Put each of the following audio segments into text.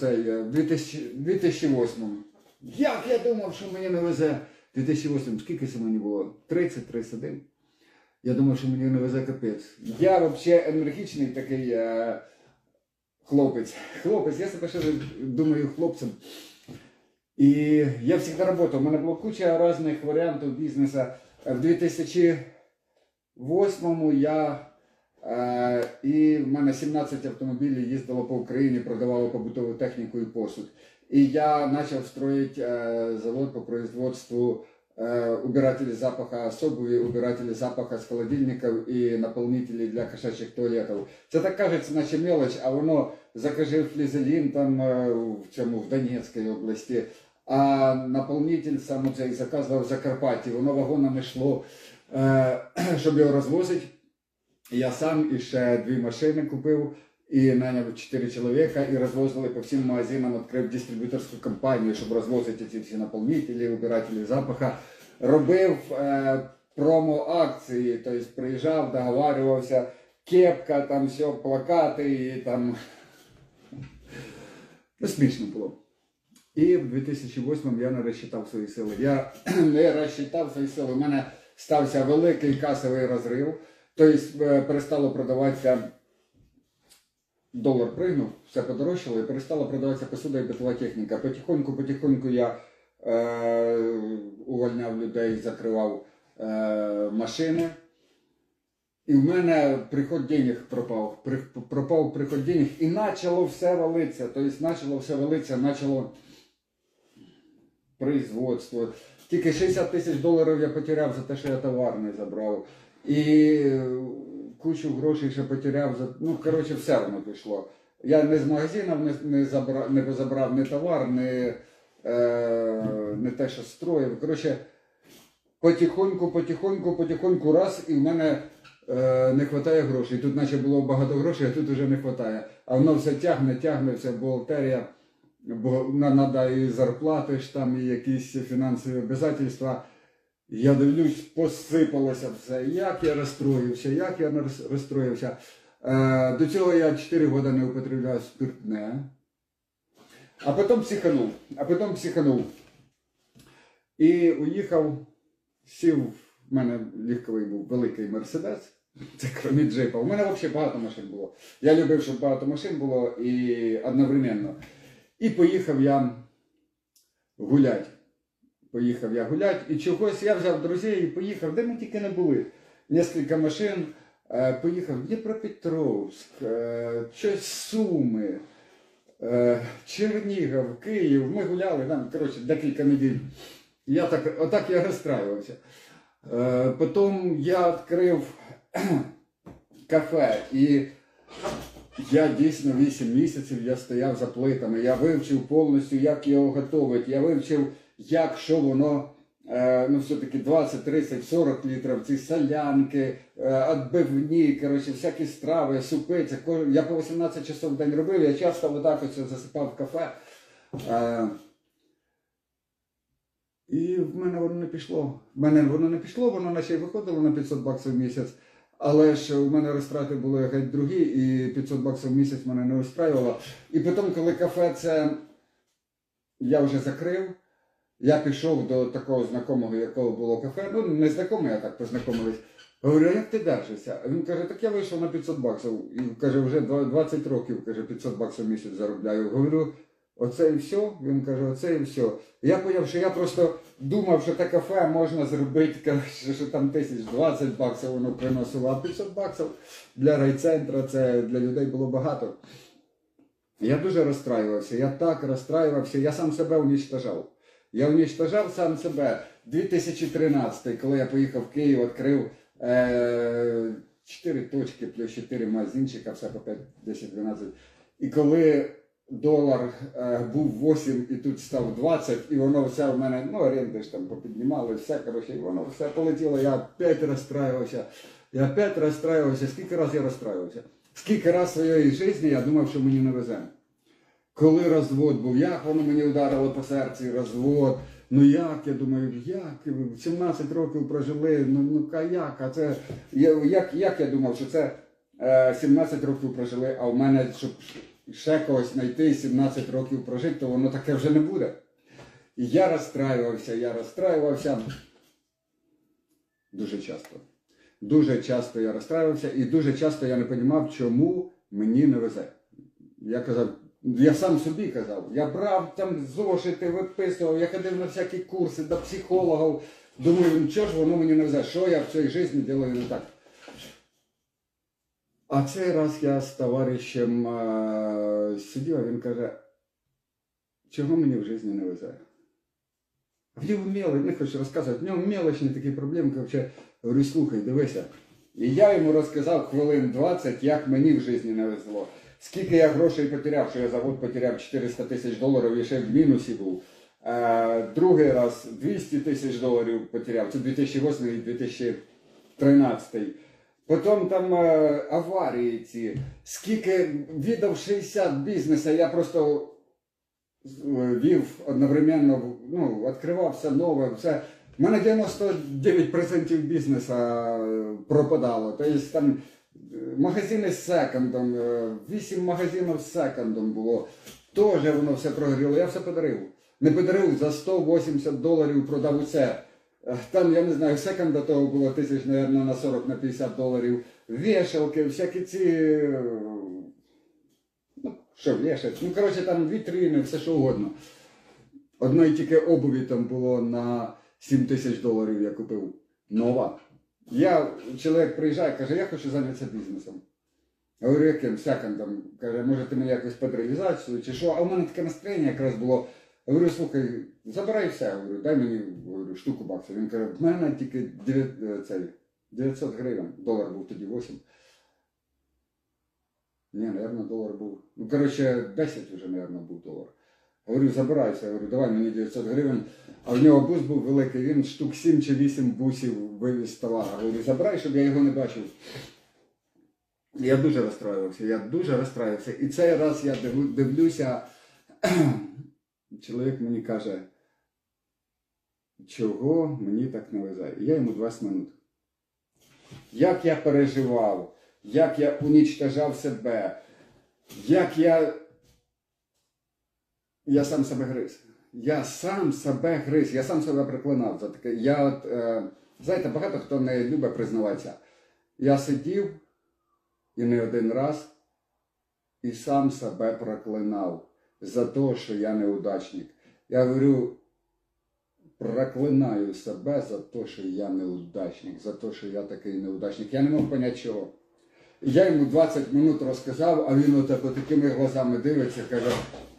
цей е, в 2000 2008. Як я думав, що мені не везе? 2008, скільки це мені було? 30, 31. Я думав, що мені не везе капець. Я взагалі енергічний такий е, хлопець. Хлопець, я себе ще думаю хлопцем. І я завжди працював. У мене було куча різних варіантів бізнесу. В 2008 я е, і в мене 17 автомобілів їздило по Україні, продавало побутову техніку і посуд. І я почав строїти е, завод по производству э, убирателей запаха с обуви, убирателей запаха з холодильників і наповнителей для кошачих туалетів. Це так кажеться, наче мелоч, а воно закажи флізелін там е, в цьому в Донецькій області. А наповнитель саме цей заказував в Закарпатті, воно вагонами йшло, е, щоб його розвозити. Я сам і ще дві машини купив і наняв чотири чоловіка і розвозили по всім магазинам, відкрив дистриб'юторську компанію, щоб розвозити ці всі наповнителі, убирателі запаха. Робив е, промо-акції, тобто приїжджав, договарювався, кепка, там все, плакати і там. Ну, смішно було. І в 2008 я не розчитав свої сили. Я не розчитав свої сили. У мене стався великий касовий розрив. Тобто перестало продаватися долар пригнув, все подорожчало і перестала продаватися посуда і битова техніка. Потихоньку, потихоньку я е, увольняв людей, закривав е, машини. І в мене приход денег пропав. При, пропав приход денег і почало все валитися. Тобто почало все валитися, почало производство. Тільки 60 тисяч доларів я потеряв за те, що я товар не забрав. І е, кучу грошей ще потеряв. Ну, коротше, все воно пішло. Я не з магазинів не, не, забрав, не забрав ні товар, не, е, не те, що строїв. Коротше, потихоньку, потихоньку, потихоньку раз, і в мене е, не вистачає грошей. Тут наче було багато грошей, а тут вже не вистачає. А воно все тягне, тягне, все бухгалтерія, бо треба і зарплати ж там, і якісь фінансові обов'язки. Я дивлюсь, посипалося все. Як я розстроївся, як я роз- розстроївся. Е, до цього я 4 роки не употребляв спиртне. А потім психанув. А потім психанув. І уїхав, сів, в мене легковий був великий мерседес. Це крім джипа. У мене взагалі багато машин було. Я любив, щоб багато машин було і одновременно. І поїхав я гуляти. Поїхав я гуляти, і чогось я взяв друзів і поїхав, де ми тільки не були. Нескільки машин. Е, Поїхав в Дніпропетровськ, е, щось Суми, е, Чернігів, Київ. Ми гуляли там, коротше, декілька неділь. Я так, отак я розстраювався. Потім я відкрив кафе і я дійсно 8 місяців я стояв за плитами. Я вивчив повністю, як його готувати. Я вивчив, як що воно. е, Ну, все-таки 20, 30, 40 літрів, ці солянки, е, відбивні, коротше, всякі страви, супи. Це кож- Я по 18 часов в день робив, я часто отак ось засипав в кафе. Е, І в мене воно не пішло. В мене воно не пішло, воно наче й виходило на 500 баксів в місяць. Але ж у мене розтрати були геть другі, і 500 баксів в місяць мене не устраювало. І потім, коли кафе це я вже закрив, я пішов до такого знайомого, якого було кафе. Ну, не знайомий, а так познайомились. Говорю, а як ти держишся? Він каже, так я вийшов на 500 баксів. І каже, вже 20 років, каже, 500 баксів місяць заробляю. Говорю, оце і все. Він каже, оце і все. Я поняв, що я просто думав, що те кафе можна зробити, коротше, що там тисяч 20 баксів воно приносило, а 500 баксів для райцентра це для людей було багато. Я дуже розстраювався, я так розстраювався, я сам себе унічтожав. Я унічтожав сам себе. 2013, коли я поїхав в Київ, відкрив е, 4 точки плюс 4 магазинчика, все по 5, 10, 12. І коли долар е, був 8 і тут став 20, і воно все в мене, ну, оренди ж там попіднімали, все, коротше, і воно все полетіло, я опять розстраювався. Я опять розстраювався. Скільки разів я розстраювався? Скільки раз в своєї житті я думав, що мені не везе. Коли розвод був, як воно мені ударило по серці, розвод. Ну як, я думаю, як? 17 років прожили, ну, ну ка як? А це, як, як я думав, що це е, 17 років прожили, а в мене, щоб ще когось знайти, 17 років прожити, то воно таке вже не буде. І я розстраювався, я розстраювався дуже часто. Дуже часто я розстраювався і дуже часто я не розумів, чому мені не везе. Я казав, я сам собі казав, я брав там зошити, виписував, я ходив на всякі курси до психологів. Думаю, ну чого ж воно мені не везе, що я в цій житті делаю не так. А цей раз я з товаришем е, сидів, а він каже, чого мені в житті не везе? В нього мелочь, не хочу розказувати, в нього мелочні такі проблеми, короче, говорю, слухай, дивися. І я йому розказав хвилин 20, як мені в житті не везло. Скільки я грошей потеряв, що я за год потеряв 400 тисяч доларів і ще в мінусі був. Е, другий раз 200 тисяч доларів потеряв, це 2008 і 2013. Потім там е, аварії ці. Скільки віддав 60 бізнесу, я просто е, вів одновременно, ну, відкривав все нове, все. У мене 99% бізнесу пропадало. Тобто там магазини з секондом, 8 магазинів з секондом було. Теж воно все прогоріло, я все подарив. Не подарив за 180 доларів продав усе. Е, Там, я не знаю, секонда того було тисяч, мабуть, на 40 на 50 доларів. Вішалки, всякі ці. е, Ну, що вішать? Ну, коротше, там вітрини, все що угодно. Одної тільки обуві там було на 7 тисяч доларів я купив. Нова. Я, чоловік приїжджає, каже, я хочу зайнятися бізнесом. Я говорю, яким секондом? Каже, може ти мені якось під реалізацію чи що? А в мене таке настроєння якраз було. Я говорю, слухай, забирай все, говорю, дай мені говорю, штуку баксів. Він каже, в мене тільки 9, е, 900 гривень. Долар був тоді 8. Ні, мабуть, долар був. Ну, коротше, 10 вже, мабуть, був долар. Говорю, забирайся, говорю, давай мені 900 гривень. А в нього бус був великий, він штук 7 чи 8 бусів вивіз з товара. Говорю, забирай, щоб я його не бачив. Я дуже розстроювався, я дуже розстроювався. І цей раз я дивлюся, чоловік мені каже, чого мені так не везе. І я йому 20 минут. Як я переживав, як я унічтажав себе, як я. Я сам себе гриз. Я сам себе гриз, я сам себе проклинав за таке. Я от, е, знаєте, багато хто не любить признаватися. Я сидів і не один раз і сам себе проклинав за те, що я неудачник. Я говорю, проклинаю себе за те, що я неудачник, за те, що я такий неудачник. Я не мог поняти чого. Я йому 20 минут розказав, а він отак такими глазами дивиться, каже,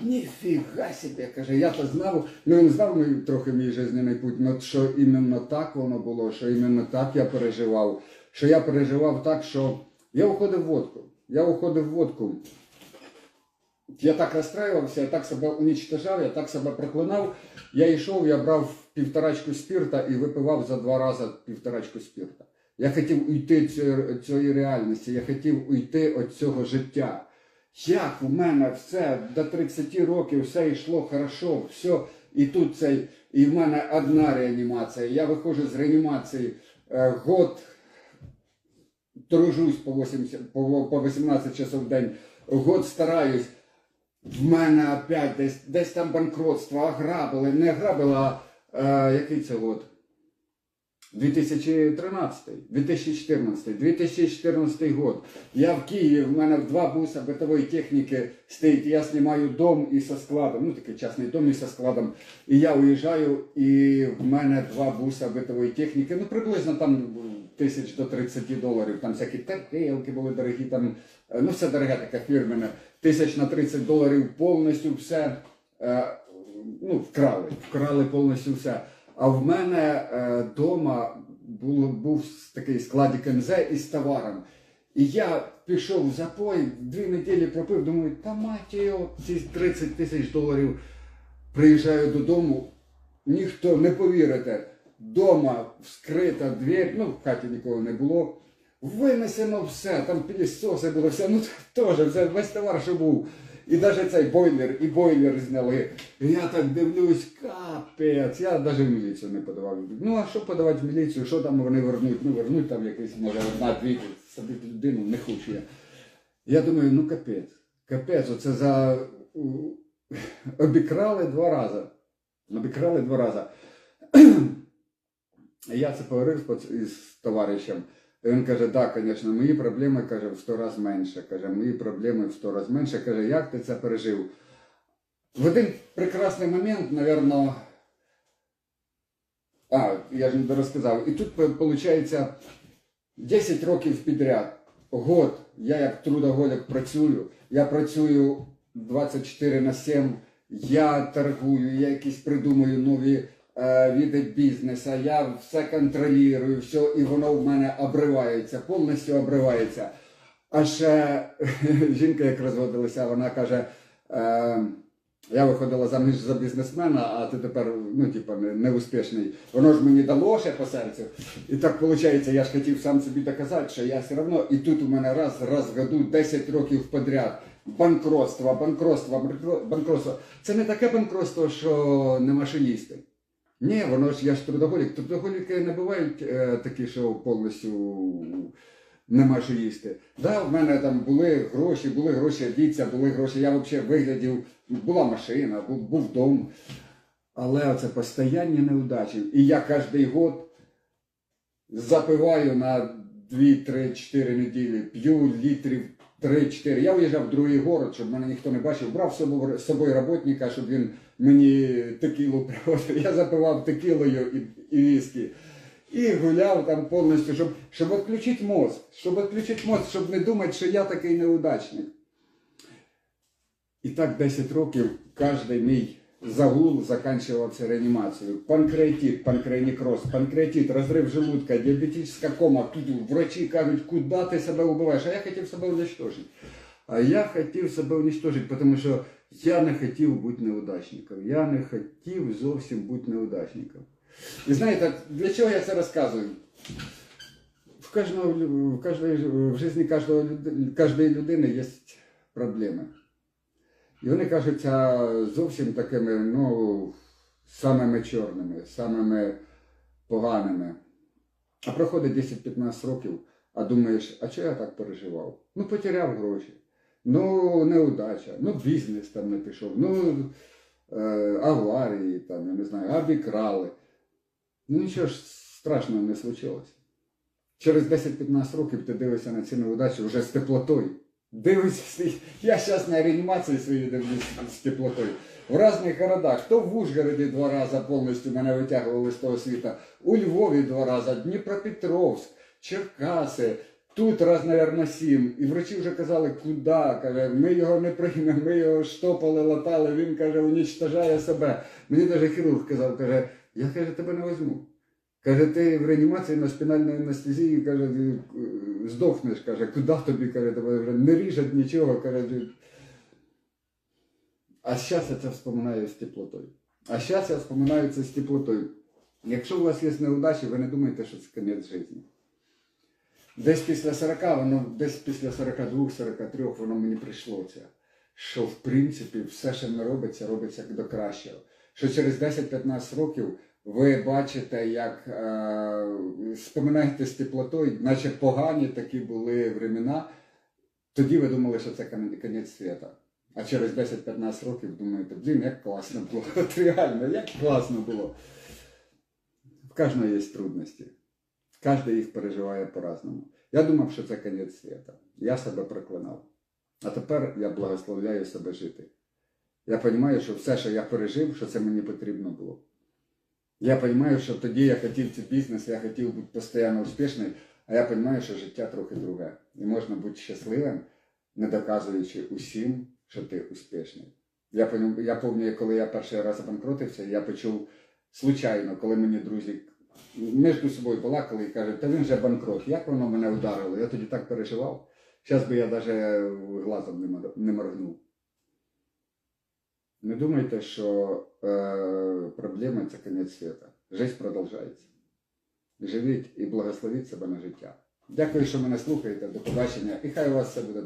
ніфіга себе, каже, я то знав, ну він знав мій, трохи мій жизненний путь, ну, що іменно так воно було, що іменно так я переживав, що я переживав так, що я уходив в водку. Я уходив в водку. Я так розстраювався, я так себе унічтожав, я так себе проклинав. Я йшов, я брав півторачку спірта і випивав за два рази півторачку спірта. Я хотів уйти цієї, цієї реальності, я хотів уйти від цього життя. Як у мене все до 30 років все йшло хорошо, все, і тут цей, і в мене одна реанімація. Я виходжу з реанімації е, год тружусь по 80, по, по 18 часов в день, год стараюсь. В мене опять десь, десь там банкротство, ограбили, не ограбили, а е, який це год? 2013, 2014, 2014 год. Я в Києві, в мене два буса бытової техніки стоїть. Я знімаю дом і со складом, ну такий частний дом і со складом. І я уїжджаю, і в мене два буса битової техніки, ну приблизно там тисяч до 30 доларів. Там всякі тарелки були дорогі, там, е, ну все дороге таке фірменне. Тисяч на 30 доларів повністю все. е, Ну, вкрали, вкрали повністю все. А в мене вдома був, був такий складик НЗ із товаром. І я пішов в запой, дві неділі пропив, думаю, та мать його, ці 30 тисяч доларів. Приїжджаю додому, ніхто не повірите. Дома вскрита двір, ну в хаті нікого не було. Винесено все, там пілісоси було, все, ну теж весь товар, що був. І навіть цей бойлер, і бойлер зняли. І я так дивлюсь, капець. Я навіть в міліцію не подавав. Ну а що подавати в міліцію? Що там вони вернуть? Ну вернуть там якийсь, може, одна-дві, собі людину не хочу я. Я думаю, ну капець. Капець, оце за обікрали два рази. Обікрали два рази. Я це поговорив з товаришем. І він каже, так, звісно, мої проблеми каже, в сто разів менше. Каже, мої проблеми в сто разів менше. Каже, як ти це пережив? В один прекрасний момент, напевно, а, я ж не розказав. І тут виходить 10 років підряд. Год я як трудоголік працюю. Я працюю 24 на 7, я торгую, я якісь придумую нові е, види бізнесу, я все контролюю, все, і воно в мене обривається, повністю обривається. А ще жінка, як розводилася, вона каже. Е, я виходила заміж за бізнесмена, а ти тепер ну, типа, не, неуспішний. Воно ж мені дало ще по серцю. І так виходить, я ж хотів сам собі доказати, що я все одно, і тут у мене раз, раз в году 10 років подряд. Банкротство, банкротство, банкротство. Це не таке банкротство, що не машиністи. Ні, воно ж я ж трудоголік. Трудоголіки не бувають е, такі, що повністю нема що їсти. Да, в мене там були гроші, були гроші одіться, були гроші. Я взагалі виглядів, була машина, був, був дом. Але оце постоянні неудачі. І я кожен год запиваю на 2-3-4 неділі, п'ю літрів 3-4. Я виїжджав в другий город, щоб мене ніхто не бачив. Брав з собою, роботника, щоб він мені текілу привозив. Я запивав текілою і, і віскі. І гуляв там повністю, щоб, щоб відключити мозк, щоб відключити мозк, щоб не думати, що я такий неудачник. І так 10 років кожен мій загул закінчувався реанімацією. Панкреатит, панкреонекроз, панкреатит, розрив желудка, діабетична кома. Тут врачі кажуть, куди ти себе вбиваєш? А я хотів себе уничтожити. А я хотів себе уничтожити, тому що я не хотів бути неудачником. Я не хотів зовсім бути неудачником. І знаєте, для чого я це розказую? В, кожного, лю- в, кожної, в житті кожного, люд- кожної людини є проблеми. І вони кажуться зовсім такими, ну, самими чорними, самими поганими. А проходить 10-15 років, а думаєш, а чого я так переживав? Ну, потеряв гроші, ну, неудача, ну, бізнес там не пішов, ну, е, аварії, там, я не знаю, обікрали. Ну нічого ж страшного не случилось. Через 10-15 років ти дивишся на ці неудачі вже з теплотою. Дивишся, я зараз на реанімації свої дивлюсь з теплотою. В різних городах. Хто в Ужгороді два рази повністю мене витягували з того світу, у Львові два рази, Дніпропетровськ, Черкаси. Тут раз, мабуть, сім. І врачі вже казали, куди. Каже, ми його не приймемо, ми його штопали, латали, він каже, унічтожає себе. Мені навіть хірург казав, каже, я каже, тебе не візьму. Каже, ти в реанімації на спінальній анестезії, каже, е, здохнеш, каже, куди тобі, каже, тебе вже не ріжуть нічого, каже. А зараз я це вспоминаю з теплотою. А зараз я вспоминаю це з теплотою. Якщо у вас є неудачі, ви не думаєте, що це кінець життя. Десь після 40, воно, десь після 42-43 воно мені прийшло це. Що в принципі все, що не робиться, робиться до кращого. Що через 10-15 років ви бачите, як е, споминаєте з теплотою, наче погані такі були времена, тоді ви думали, що це кінець світу. А через 10-15 років думаєте, блін, як класно було. От реально, як класно було. В кожного є трудності. Кожен їх переживає по-разному. Я думав, що це кінець світу. Я себе проклинав. А тепер я благословляю себе жити. Я розумію, що все, що я пережив, що це мені потрібно було. Я розумію, що тоді я хотів цей бізнес, я хотів бути постійно успішним, а я розумію, що життя трохи друге. І можна бути щасливим, не доказуючи усім, що ти успішний. Я я пам'ятаю, коли я перший раз обанкротився, я почув случайно, коли мені друзі між собою балакали і кажуть, та він же банкрот, як воно мене вдарило? Я тоді так переживав. Зараз би я навіть глазом не мор- не моргнув. Не думайте, що е, проблема це кінець світу. Життя продовжується. Живіть і благословіть себе на життя. Дякую, що мене слухаєте. До побачення. І хай у вас все буде добре.